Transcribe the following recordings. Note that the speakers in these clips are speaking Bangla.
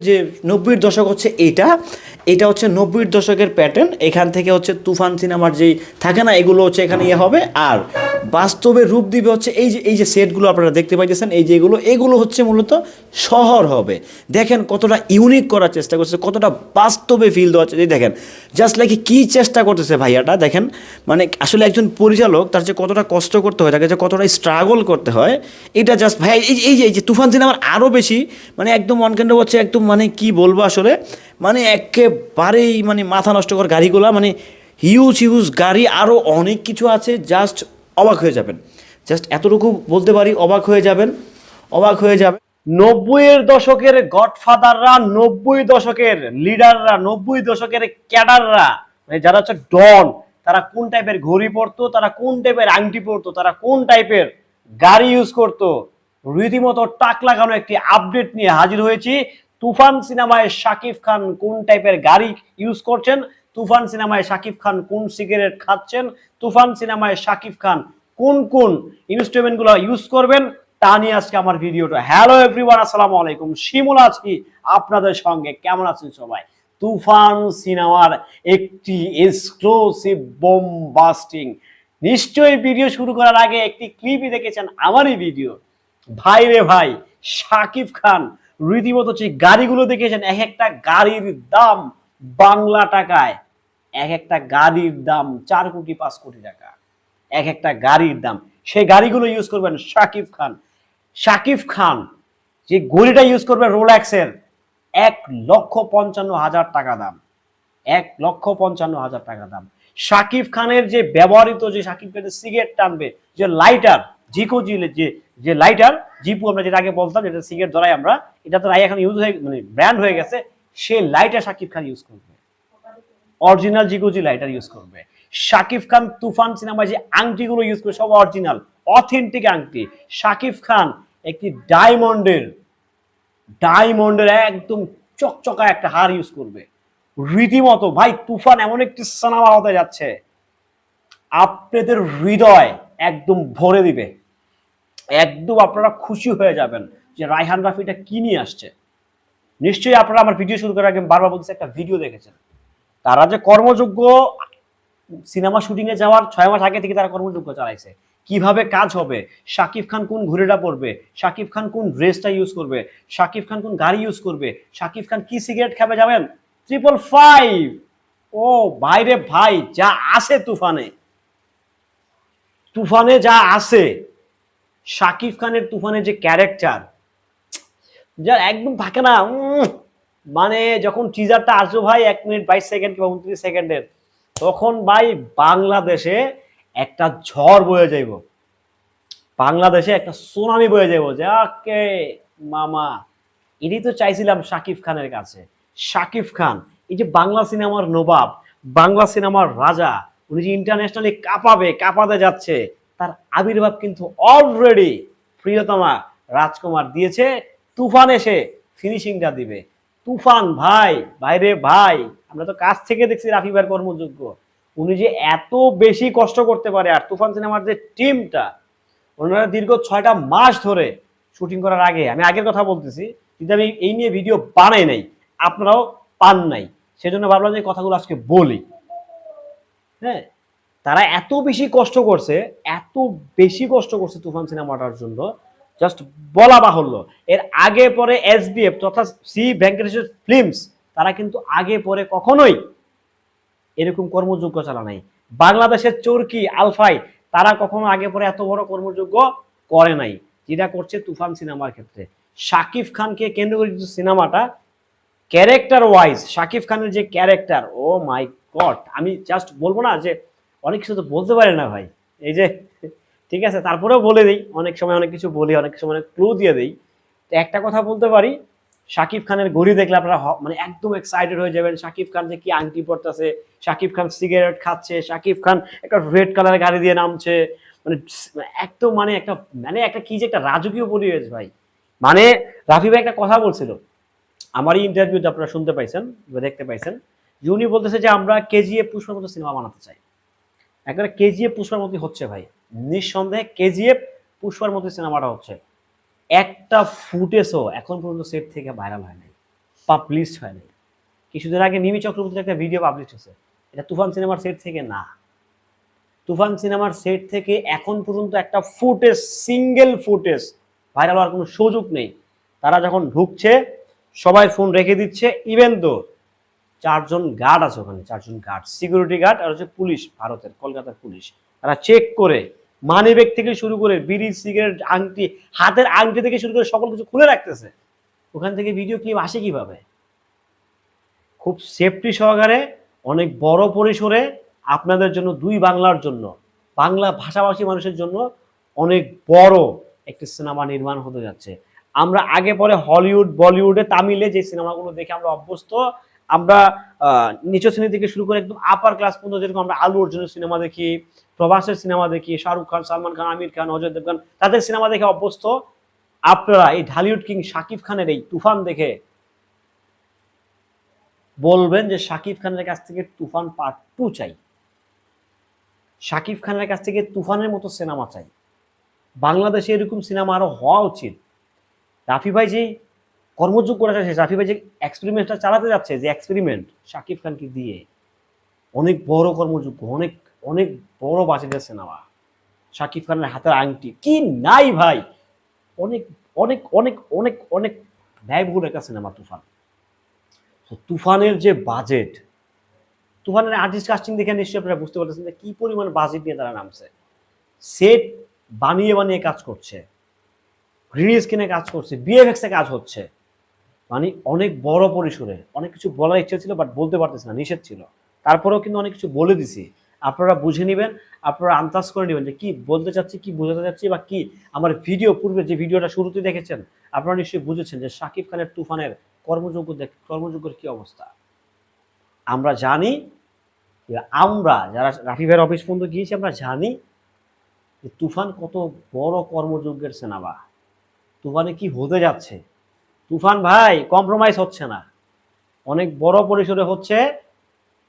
যে নব্বইয়ের দশক হচ্ছে এইটা এটা হচ্ছে নব্বইয়ের দশকের প্যাটার্ন এখান থেকে হচ্ছে তুফান সিনেমার যেই থাকে না, এগুলো হচ্ছে এখানে ইয়ে হবে। আর বাস্তবে রূপ দিবে হচ্ছে এই যে এই যে সেটগুলো আপনারা দেখতে পাইতেছেন, এই যে এগুলো এগুলো হচ্ছে মূলত শহর হবে। দেখেন কতটা ইউনিক করার চেষ্টা করছে, কতটা বাস্তবে ফিল দেওয়া হচ্ছে দেখেন জাস্ট লাইক কী চেষ্টা করতেছে ভাইয়াটা, দেখেন মানে আসলে একজন পরিচালক, তার যে কতটা কষ্ট করতে হয়, তাকে যে কতটা স্ট্রাগল করতে হয়, এটা জাস্ট ভাই এই যে- এই যে তুফান সিনেমার আরও বেশি মানে একদম অনকেন্দ্র হচ্ছে একদম মানে কি বলব আসলে? মানে একেবারেই মানে মাথা নষ্ট কর গাড়িগুলা মানে হিউজ হিউজ গাড়ি আরও অনেক কিছু আছে জাস্ট অবাক হয়ে যাবেন। জাস্ট এতটুকু বলতে পারি, অবাক হয়ে যাবেন, অবাক হয়ে যাবেন। নব্বইয়ের দশকের গডফাদাররা, নব্বই দশকের লিডাররা, নব্বই দশকের ক্যাডাররা মানে যারা হচ্ছে ডন, তারা কোন টাইপের ঘড়ি পরতো, তারা কোন টাইপের আংটি পরতো, তারা কোন টাইপের গাড়ি ইউজ করতো, রীতিমতো টাক লাগানো একটি আপডেট নিয়ে হাজির হয়েছি। তুফান সিনেমায় শাকিব খান কোন টাইপের গাড়ি ইউজ করছেন? তুফান সিনেমায় শাকিব খান কোন সিগারেট খাচ্ছেন? তুফান সিনেমায় শাকিব খান কোন কোন ইনস্ট্রুমেন্টগুলো ইউজ করবেন? তা নিয়ে আজকে আমার ভিডিওটা। হ্যালো এভরিওয়ান আসসালামু আলাইকুম। শিমুল আছি আপনাদের সঙ্গে। কেমন আছেন সবাই? তুফান সিনেমার একটি এক্সক্লুসিভ বোমবাস্টিং নিশ্চয়ই ভিডিও শুরু করার আগে একটি ক্লিপই দেখেছেন আমারই ভিডিও ভাই রে ভাই, শাকিব খান রীতিমতো যে গাড়িগুলো দেখেছেন এক একটা গাড়ির দাম বাংলা টাকায় এক একটা গাড়ির দাম চার কোটি পাঁচ কোটি টাকা। এক একটা গাড়ির দাম। সেই গাড়িগুলো ইউজ করবেন শাকিব খান। শাকিব খান যে গড়িটা ইউজ করবে রোল্যাক্সের, এক লক্ষ পঞ্চান্ন হাজার টাকা দাম। এক লক্ষ পঞ্চান্ন হাজার টাকা দাম। শাকিব খানের যে ব্যবহৃত যে শাকিব খানের সিগারেট টানবে, যে লাইটার জিকো জিলে যে যে লাইটার জিপু আমরা যেটা আগে বলতাম, যেটা সিগারেট ধরাই আমরা, এটা তো এখন ইউজ হয়ে মানে ব্র্যান্ড হয়ে গেছে সেই লাইটার শাকিব খান ইউজ করবে। অরিজিনাল জিগোজি লাইটার ইউজ করবে। শাকিব খান তুফান সিনেমায় যে আংটিগুলো ইউজ করে, সব অরিজিনাল অথেন্টিক আংটি। শাকিব খান একটি ডায়মন্ডের ডায়মন্ডের একদম চকচকা একটা হার ইউজ করবে। রীতিমতো, ভাই, তুফান এমন একটি সিনেমা হতে যাচ্ছে, আপনাদের হৃদয় একদম ভরে দিবে। একদম আপনারা খুশি হয়ে যাবেন যে রায়হান রাফিটা কি নিয়ে আসছে। নিশ্চয়ই আপনারা আমার ভিডিও শুরু করার আগে বারবার বলতেছে, একটা ভিডিও দেখেছেন। তারা যে কর্মযোগ্য সিনেমা শুটিং এ যাওয়ার ছয় মাস আগে থেকে তারা কর্মযোগ্য চালাইছে। কীভাবে কাজ হবে? শাকিব খান কোন ঘুরেটা পড়বে শাকিব খান কোন ড্রেসটা ইউজ করবে? শাকিব খান কোন গাড়ি ইউজ করবে? শাকিব খান কি সিগারেট খাবে যাবেন ট্রিপল ফাইভ ও ভাইরে ভাই, যা আছে তুফানে। তুফানে যা আছে। শাকিব খানের তুফানের যে ক্যারেক্টার যা একদম থাকে না মানে যখন টিজারটা আসবে ভাই এক মিনিট বাইশ সেকেন্ড কিংবা উনত্রিশ সেকেন্ডের তখন ভাই বাংলাদেশে একটা ঝড় বয়ে যাইব। বাংলাদেশে একটা সুনামি বয়ে যাইব যাকে মামা। এটাই তো চাইছিলাম শাকিব খানের কাছে। শাকিব খান, এই যে বাংলা সিনেমার নবাব, বাংলা সিনেমার রাজা, উনি যে ইন্টারন্যাশনালি কাঁপাবে, কাঁপাতে যাচ্ছে তার আবির্ভাব কিন্তু অলরেডি প্রিয়তমা রাজকুমার দিয়েছে। তুফান এসে ফিনিশিংটা দিবে। তুফান ভাই ভাইরে ভাই, আমরা তো কাছ থেকে দেখছি রাফি ভাইয়ের কর্মযোগ্য। উনি যে এত বেশি কষ্ট করতে পারে আর তুফান সিনেমার যে টিমটা, ওনারা দীর্ঘ ছয়টা মাস ধরে শুটিং করার আগে, আমি আগের কথা বলতেছি, কিন্তু আমি এই নিয়ে ভিডিও বানাই নাই, আপনারাও পান নাই। সেজন্য ভাবলাম যে কথাগুলো আজকে বলি। হ্যাঁ? তারা এত বেশি কষ্ট করছে, এত বেশি কষ্ট করছে তুফান সিনেমাটার জন্য জাস্ট বলা বাহুল্য। এর আগে পরে এস এসবিএফ তথা সি ভেঙ্কটেশ্বর ফিল্মস তারা কিন্তু আগে পরে কখনোই এরকম কর্মযোগ্য চালা নাই। বাংলাদেশের চরকি, আলফাই, তারা কখনো আগে পরে এত বড় কর্মযোগ্য করে নাই, যেটা করছে তুফান সিনেমার ক্ষেত্রে। শাকিব খানকে কেন্দ্র করে কিন্তু সিনেমাটা ক্যারেক্টার ওয়াইজ শাকিব খানের যে ক্যারেক্টার ও মাই গড আমি জাস্ট বলব না যে অনেক কিছু তো বলতে পারে না ভাই। এই যে, ঠিক আছে, তারপরেও বলে দিই, অনেক সময় অনেক কিছু বলি, অনেক সময় অনেক ক্লু দিয়ে দিই। তো একটা কথা বলতে পারি শাকিব খানের ঘড়ি দেখলে আপনারা মানে একদম এক্সাইটেড হয়ে যাবেন শাকিব খান যে কি আংটি পড়তেছে শাকিব খান সিগারেট খাচ্ছে শাকিব খান একটা রেড কালারের গাড়ি দিয়ে নামছে। মানে একদম মানে একটা মানে একটা কি যে একটা রাজকীয় পরিবেশ ভাই। মানে রাফি ভাই একটা কথা বলছিল, আমারই ইন্টারভিউতে আপনারা শুনতে পাইছেন, দেখতে পাইছেন। যে উনি বলতেছে যে আমরা কেজিএফ পুষ্পার মতো সিনেমা বানাতে চাই। একবারে কেজিএফ পুষ্পার মতোই হচ্ছে ভাই। নিঃসন্দেহে কেজিএফ পুষ্পার মতো সিনেমাটা হচ্ছে। একটা ফুটেজও এখন পর্যন্ত সেট থেকে ভাইরাল হয় নাই পাবলিশ হয় নাই। কিছুদিন আগে নিমি চক্রবর্তীর একটা ভিডিও পাবলিশ হয়েছে। এটা তুফান সিনেমার সেট থেকে না। তুফান সিনেমার সেট থেকে এখন পর্যন্ত একটা ফুটেজ সিঙ্গেল ফুটেজ ভাইরাল হওয়ার কোনো সুযোগ নেই। তারা যখন ঢুকছে, সবাই ফোন রেখে দিচ্ছে ইভেন তো চারজন গার্ড আছে ওখানে, চারজন গার্ড। সিকিউরিটি গার্ড আর হচ্ছে পুলিশ, ভারতের, কলকাতার পুলিশ। তারা চেক করে মানি ব্যাগ থেকে শুরু করে, বিড়ি সিগারেট আংটি, হাতের আংটি থেকে শুরু করে সকল কিছু খুলে রাখতেছে। ওখান থেকে ভিডিও ক্লিপ আসে কীভাবে? খুব সেফটি সহকারে, অনেক বড় পরিসরে আপনাদের জন্য, দুই বাংলার জন্য, বাংলা ভাষাভাষী মানুষের জন্য অনেক বড় একটি সিনেমা নির্মাণ হতে যাচ্ছে। আমরা আগে পরে হলিউড বলিউডে তামিলে যে সিনেমাগুলো দেখে আমরা অভ্যস্ত আমরা নিচু শ্রেণি থেকে শুরু করে একদম আপার ক্লাস পর্যন্ত যেরকম আমরা আলু অর্জুনের সিনেমা দেখি, প্রভাসের সিনেমা দেখি, শাহরুখ খান, সালমান খান, আমির খান, অজয় দেবগান, তাদের সিনেমা দেখে অভ্যস্ত। আপনারা এই ঢালিউড কিং শাকিব খানের এই তুফান দেখে বলবেন যে শাকিব খানের কাছ থেকে তুফান পার্ট টু চাই। শাকিব খানের কাছ থেকে তুফানের মতো সিনেমা চাই। বাংলাদেশে এরকম সিনেমা আরও হওয়া উচিত। রাফি ভাই কর্মযোগ করে যাচ্ছে রাফি ভাই যে এক্সপেরিমেন্টটা চালাতে যাচ্ছে, যে এক্সপেরিমেন্ট শাকিব খানকে দিয়ে অনেক বড় কর্মযোগ্য, অনেক অনেক বড় বাজেটের সিনেমা শাকিব খানের হাতের আংটি, কি নাই ভাই? অনেক অনেক অনেক অনেক অনেক ব্যয়বহুল একটা সিনেমা তুফান। তুফানের যে বাজেট তুফানের আর্টিস্ট কাস্টিং দেখে নিশ্চয়ই আপনারা বুঝতে পারতেছেন যে কি পরিমাণ বাজেট নিয়ে তারা নামছে। সেট বানিয়ে বানিয়ে কাজ করছে। গ্রিন স্ক্রিনে কাজ করছে বিএফএক্স কাজ হচ্ছে। মানে অনেক বড় পরিসরে, অনেক কিছু বলার ইচ্ছে ছিল বাট বলতে পারতেছে না, নিষেধ ছিল। তারপরেও কিন্তু অনেক কিছু বলে দিছি। আপনারা বুঝে নেবেন, আপনারা আন্দাজ করে নেবেন যে কি বলতে চাচ্ছি, কি বোঝাতে চাচ্ছি বা কি। আমার ভিডিও পূর্বে যে ভিডিওটা শুরুতে দেখেছেন, আপনারা নিশ্চয়ই বুঝেছেন যে শাকিব খানের তুফানের কর্মযোগ্য দেখ- কর্মযোগ্যের কি অবস্থা? আমরা জানি আমরা, যারা রাফি ভাইয়ের অফিস পর্যন্ত গিয়েছি, আমরা জানি যে তুফান কত বড় কর্মযোগ্যের সিনেমা তুফানে কি হতে যাচ্ছে? তুফান ভাই কম্প্রোমাইজ হচ্ছে না। অনেক বড় পরিসরে হচ্ছে,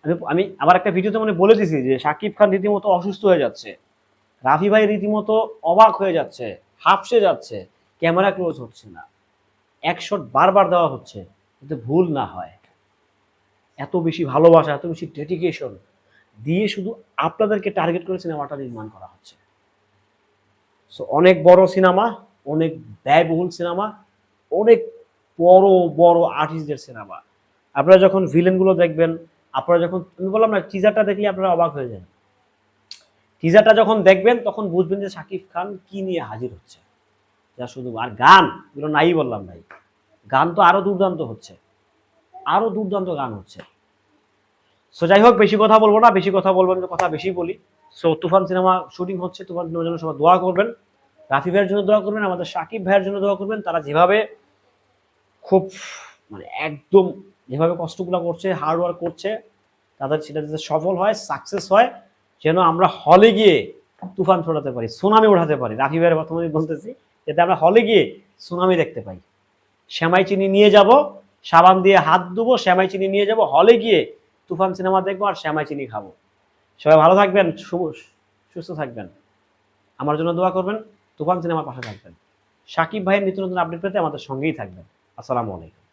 আমি আমি আবার একটা ভিডিওতে মানে বলে দিছি যে শাকিব খান রীতিমতো অসুস্থ হয়ে যাচ্ছে। রাফি ভাই রীতিমতো অবাক হয়ে যাচ্ছে, হাফসে যাচ্ছে, ক্যামেরা ক্লোজ হচ্ছে না। এক শট বারবার দেওয়া হচ্ছে, যাতে ভুল না হয়। এত বেশি ভালোবাসা, এত বেশি ডেডিকেশন দিয়ে শুধু আপনাদেরকে টার্গেট করে সিনেমাটা নির্মাণ করা হচ্ছে। সো অনেক বড় সিনেমা অনেক ব্যয়বহুল সিনেমা অনেক বড় বড় আর্টিস্টদের সিনেমা আপনারা যখন ভিলেনগুলো দেখবেন, আপনারা যখন, আমি বললাম না টিজারটা দেখলে আপনারা অবাক হয়ে যান টিজারটা যখন দেখবেন, তখন বুঝবেন যে শাকিব খান কি নিয়ে হাজির হচ্ছে। যা শুধু, আর গান, এগুলো নাই বললাম ভাই। গান তো আরও দুর্দান্ত হচ্ছে। আরও দুর্দান্ত গান হচ্ছে। সো যাই হোক, বেশি কথা বলব না, বেশি কথা বলবেন কথা বেশি বলি। সো তুফান সিনেমা শুটিং হচ্ছে, তুফান সিনেমার জন্য সবাই দোয়া করবেন। রাফি ভাইয়ের জন্য দোয়া করবেন, আমাদের সাকিব ভাইয়ের জন্য দোয়া করবেন, তারা যেভাবে খুব মানে একদম যেভাবে কষ্টগুলো করছে হার্ড ওয়ার্ক করছে, তাদের সেটা যাতে সফল হয় সাকসেস হয়, যেন আমরা হলে গিয়ে তুফান ছড়াতে পারি সুনামি ওঠাতে পারি। রাফি ভাইয়ের বর্তমানে বলতেছি, যাতে আমরা হলে গিয়ে সুনামি দেখতে পাই। শ্যামাই চিনি নিয়ে যাব, সাবান দিয়ে হাত ধুবো, শ্যামাই চিনি নিয়ে যাব হলে গিয়ে তুফান সিনেমা দেখব আর শ্যামাই চিনি খাব। সবাই ভালো থাকবেন সুস্থ থাকবেন। আমার জন্য দোয়া করবেন, তুফান সিনেমার পাশে থাকবেন। সাকিব ভাইয়ের নিত্য নতুন আপডেট পেতে আমাদের সঙ্গেই থাকবেন। আসসালামু আলাইকুম।